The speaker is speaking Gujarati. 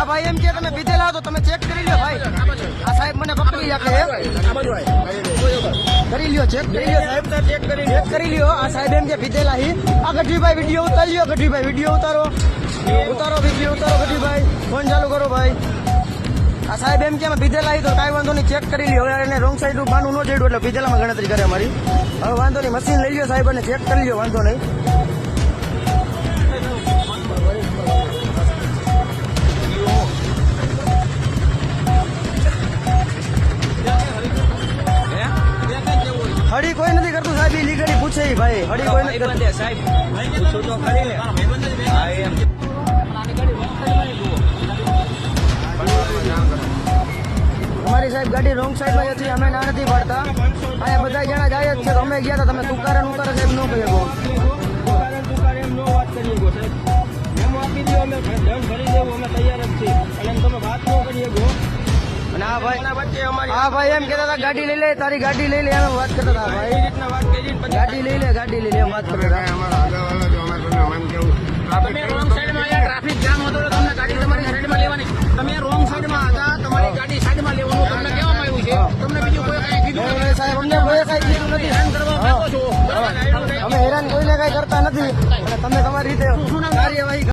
આ ભાઈ, એમ કે તમે પીધેલા તો તમે ચેક કરી લો ભાઈ. આ સાહેબ, મને પકડી એમ કરી લ્યો ચેક કરી લ્યો સાહેબ ચેક કરી ચેક કરી લ્યો. આ સાહેબ, એમ કે પીધેલા હી આ ગઢવીભાઈ વીડિયો ઉતારી લ્યો ગઢવીભાઈ વીડિયો ઉતારો. ઉતારો વીડિયો ઉતારો ગઢવીભાઈ. ફોન ચાલુ કરો ભાઈ. આ સાહેબ, એમ કે અમે ભીધેલા હી તો કાંઈ વાંધો નહીં ચેક કરી લ્યો. હવે એને રોંગ સાઈડનું બાનું ન ચડ્યું એટલે ભીધેલામાં ગણતરી કરે અમારી. હવે વાંધો નહીં મશીન લઈ લ્યો સાહેબ, અને ચેક કરી લ્યો, વાંધો નહીં. હળી કોઈ નથી કરતું સાહેબ લીગલી પૂછે ભાઈ. હળી કોઈ નથી કરતું. અમારી સાહેબ ગાડી રોંગ સાઈડમાં હતી, અમે ના નથી પાડતા. અહીંયા બધા જણા જાય જ છે, અમે ગયા હતા તમે તુકારે નુકારે સાહેબ, ન કહી શકો આ ભાઈ. હા ભાઈ એમ કહેતા હતા ગાડી લઈ લે તારી ગાડી લઈ લે એમ વાત કરતા હતા ભાઈ. ગાડી લઈ લે ગાડી લઈ લે એમ વાત કરતા હતા. તમે રોંગ સાઈડમાં ટ્રાફિક જામ હતો તમને ગાડી તમારી સાઈડમાં લેવાની. તમે રોંગ સાઈડમાં હતા તમારી ગાડી સાઈડમાં લેવાનું. તમને કહેવામાં આવ્યું છે. તમને બીજું કોઈ કાંઈ કીધું નહીં, નહીં, સાહેબ અમને કોઈ કાંઈ કીધું નથી. હેરાન કરવા માંગો છો. અમે હેરાન કોઈને કઈ કરતા નથી. તમે તમારી રીતે